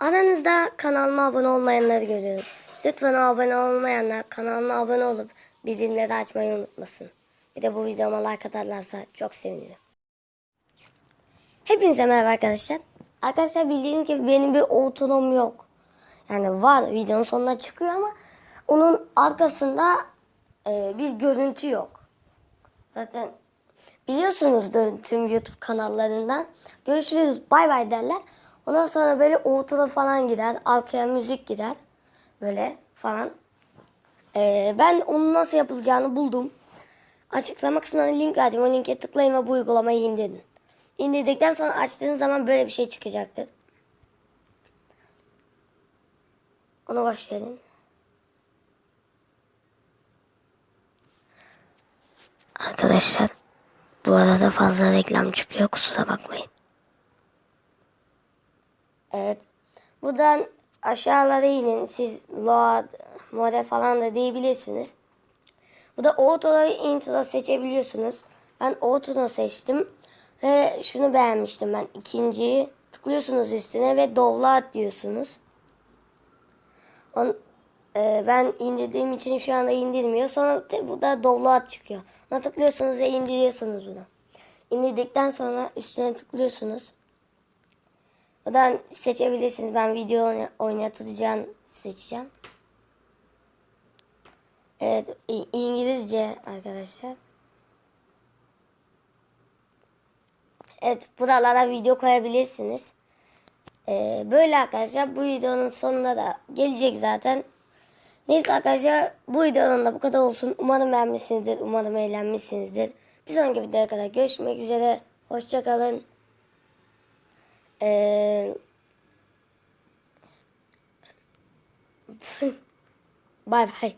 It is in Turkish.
Aranızda kanalıma abone olmayanları görüyorum. Lütfen abone olmayanlar kanalıma abone olup bildirimleri açmayı unutmasın. Bir de bu videoma like atarlarsa çok sevinirim. Hepinize merhaba arkadaşlar. Arkadaşlar bildiğiniz gibi benim bir otonom yok. Yani var videonun sonuna çıkıyor ama onun arkasında e, bir görüntü yok. Zaten biliyorsunuzdur tüm YouTube kanallarından. Görüşürüz bay bay derler. Ondan sonra böyle outro falan gider. Arkaya müzik gider. Böyle falan. E, ben onun nasıl yapılacağını buldum. Açıklama kısmına link vereceğim. O linke tıklayın ve bu uygulamayı indirin. İndirdikten sonra açtığınız zaman böyle bir şey çıkacaktır. Boş verin. Arkadaşlar bu arada fazla reklam çıkıyor kusura bakmayın. Evet. Buradan aşağılara inin. Siz load, mode falan da diyebilirsiniz. Bu da auto intro seçebiliyorsunuz. Ben auto seçtim. Ve şunu beğenmiştim ben. İkinciyi tıklıyorsunuz üstüne ve download diyorsunuz. On, e, ben indirdiğim için şu anda indirmiyor. Sonra bu da download çıkıyor. Ona tıklıyorsunuz ve indiriyorsunuz bunu. İndirdikten sonra üstüne tıklıyorsunuz. Buradan seçebilirsiniz. Ben video oyna- oynatacağını seçeceğim. Evet İngilizce arkadaşlar. Evet buralara video koyabilirsiniz. Ee, böyle arkadaşlar bu videonun sonunda da gelecek zaten. Neyse arkadaşlar bu videonun da bu kadar olsun. Umarım beğenmişsinizdir. Umarım eğlenmişsinizdir. Bir sonraki videoya kadar görüşmek üzere. Hoşçakalın. Ee... bay bay.